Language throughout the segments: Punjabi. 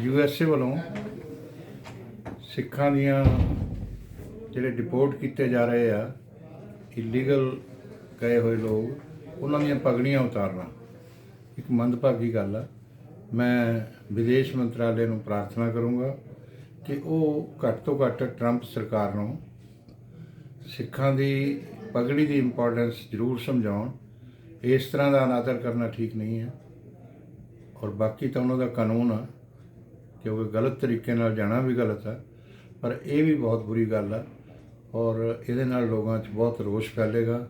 ਯੂ ਐਸ ਏ ਵੱਲੋਂ ਸਿੱਖਾਂ ਦੀਆਂ ਜਿਹੜੇ ਡਿਪੋਰਟ ਕੀਤੇ ਜਾ ਰਹੇ ਆ ਇਲੀਗਲ ਗਏ ਹੋਏ ਲੋਕ, ਉਹਨਾਂ ਦੀਆਂ ਪਗੜੀਆਂ ਉਤਾਰਨਾ। ਇੱਕ ਮੰਦਭਾਗੀ ਗੱਲ ਆ। ਮੈਂ ਵਿਦੇਸ਼ ਮੰਤਰਾਲੇ ਨੂੰ ਪ੍ਰਾਰਥਨਾ ਕਰੂੰਗਾ ਕਿ ਉਹ ਘੱਟ ਤੋਂ ਘੱਟ ਟਰੰਪ ਸਰਕਾਰ ਨੂੰ ਸਿੱਖਾਂ ਦੀ ਪਗੜੀ ਦੀ ਇੰਪੋਰਟੈਂਸ ਜ਼ਰੂਰ ਸਮਝਾਉਣ। ਇਸ ਤਰ੍ਹਾਂ ਦਾ ਅਨਾਦਰ ਕਰਨਾ ਠੀਕ ਨਹੀਂ ਹੈ। ਔਰ ਬਾਕੀ ਤਾਂ ਉਹਨਾਂ ਦਾ ਕਾਨੂੰਨ ਆ। ਕਿਉਂਕਿ ਗਲਤ ਤਰੀਕੇ ਨਾਲ ਜਾਣਾ ਵੀ ਗਲਤ ਹੈ, ਪਰ ਇਹ ਵੀ ਬਹੁਤ ਬੁਰੀ ਗੱਲ ਆ ਔਰ ਇਹਦੇ ਨਾਲ ਲੋਕਾਂ 'ਚ ਬਹੁਤ ਰੋਸ਼ ਫੈਲੇਗਾ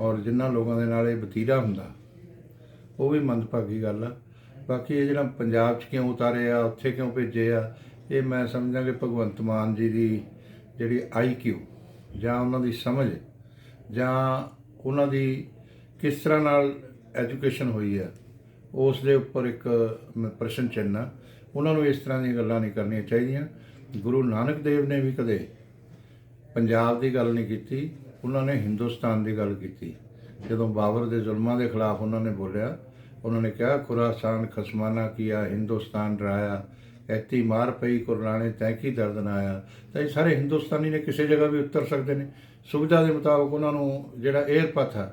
ਔਰ ਜਿਨ੍ਹਾਂ ਲੋਕਾਂ ਦੇ ਨਾਲ ਇਹ ਬਤੀਰਾ ਹੁੰਦਾ, ਉਹ ਵੀ ਮੰਦਭਾਗੀ ਗੱਲ ਆ। ਬਾਕੀ ਇਹ ਜਿਹੜਾ ਪੰਜਾਬ 'ਚ ਕਿਉਂ ਉਤਾਰੇ ਆ, ਉੱਥੇ ਕਿਉਂ ਭੇਜੇ ਆ, ਇਹ ਮੈਂ ਸਮਝਾਂ ਕਿ ਭਗਵੰਤ ਮਾਨ ਜੀ ਦੀ ਜਿਹੜੀ ਆਈਕਿਊ ਜਾਂ ਉਹਨਾਂ ਦੀ ਸਮਝ ਜਾਂ ਉਹਨਾਂ ਦੀ ਕਿਸ ਤਰ੍ਹਾਂ ਨਾਲ ਐਜੂਕੇਸ਼ਨ ਹੋਈ ਹੈ ਉਸ ਦੇ ਉੱਪਰ ਇੱਕ ਮ- ਪ੍ਰਸ਼ਨ ਚਿੰਨ੍ਹ ਆ। ਉਹਨਾਂ ਨੂੰ ਇਸ ਤਰ੍ਹਾਂ ਦੀਆਂ ਗੱਲਾਂ ਨਹੀਂ ਕਰਨੀਆਂ ਚਾਹੀਦੀਆਂ। ਗੁਰੂ ਨਾਨਕ ਦੇਵ ਨੇ ਵੀ ਕਦੇ ਪੰਜਾਬ ਦੀ ਗੱਲ ਨਹੀਂ ਕੀਤੀ, ਉਹਨਾਂ ਨੇ ਹਿੰਦੁਸਤਾਨ ਦੀ ਗੱਲ ਕੀਤੀ। ਜਦੋਂ ਬਾਬਰ ਦੇ ਜ਼ੁਲਮਾਂ ਦੇ ਖਿਲਾਫ ਉਹਨਾਂ ਨੇ ਬੋਲਿਆ, ਉਹਨਾਂ ਨੇ ਕਿਹਾ, ਖੁਰਾਸਾਨ ਖਸਮਾਨਾ ਕੀਆ, ਹਿੰਦੁਸਤਾਨ ਡਰਾਇਆ ਐਤੀ ਮਾਰ ਪਈ, ਕੁਰਲਾਣੇ ਤੈ ਕੀ ਦਰਦ ਨਾ ਆਇਆ। ਤਾਂ ਇਹ ਸਾਰੇ ਹਿੰਦੁਸਤਾਨੀ ਨੇ ਕਿਸੇ ਜਗ੍ਹਾ ਵੀ ਉਤਰ ਸਕਦੇ ਨੇ। ਸੁਵਿਧਾ ਦੇ ਮੁਤਾਬਕ ਉਹਨਾਂ ਨੂੰ ਜਿਹੜਾ 에ਅਰ ਪਥ ਆ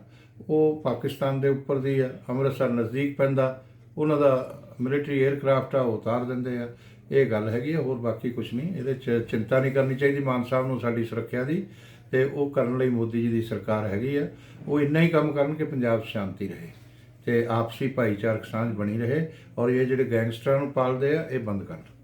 ਉਹ ਪਾਕਿਸਤਾਨ ਦੇ ਉੱਪਰ ਦੀ ਆ, ਅੰਮ੍ਰਿਤਸਰ ਨਜ਼ਦੀਕ ਪੈਂਦਾ। ਉਹਨਾਂ ਦਾ ਮਿਲਟਰੀ 에ਅਰਕ੍ਰਾਫਟ ਆ, ਉਹ ਉਤਾਰ ਦਿੰਦੇ ਆ। ਇਹ ਗੱਲ ਹੈਗੀ ਆ, ਹੋਰ ਬਾਕੀ ਕੁਝ ਨਹੀਂ। ਇਹਦੇ ਚ ਚਿੰਤਾ ਨਹੀਂ ਕਰਨੀ ਚਾਹੀਦੀ, ਮਾਨ ਸਾਹਿਬ ਨੂੰ ਸਾਡੀ ਸੁਰੱਖਿਆ ਦੀ ਤੇ ਉਹ ਕਰਨ ਲਈ ਮੋਦੀ ਜੀ ਦੀ ਸਰਕਾਰ ਹੈਗੀ ਆ। ਉਹ ਇੰਨਾ ਹੀ ਕੰਮ ਕਰਨ ਕਿ ਪੰਜਾਬ 'ਚ ਸ਼ਾਂਤੀ ਰਹੇ ਤੇ ਆਪਸੀ ਭਾਈਚਾਰਕ ਸਾਂਝ ਬਣੀ ਰਹੇ ਔਰ ਇਹ ਜਿਹੜੇ ਗੈਂਗਸਟਰਾਂ ਨੂੰ ਪਾਲਦੇ ਆ, ਇਹ ਬੰਦ ਕਰਨ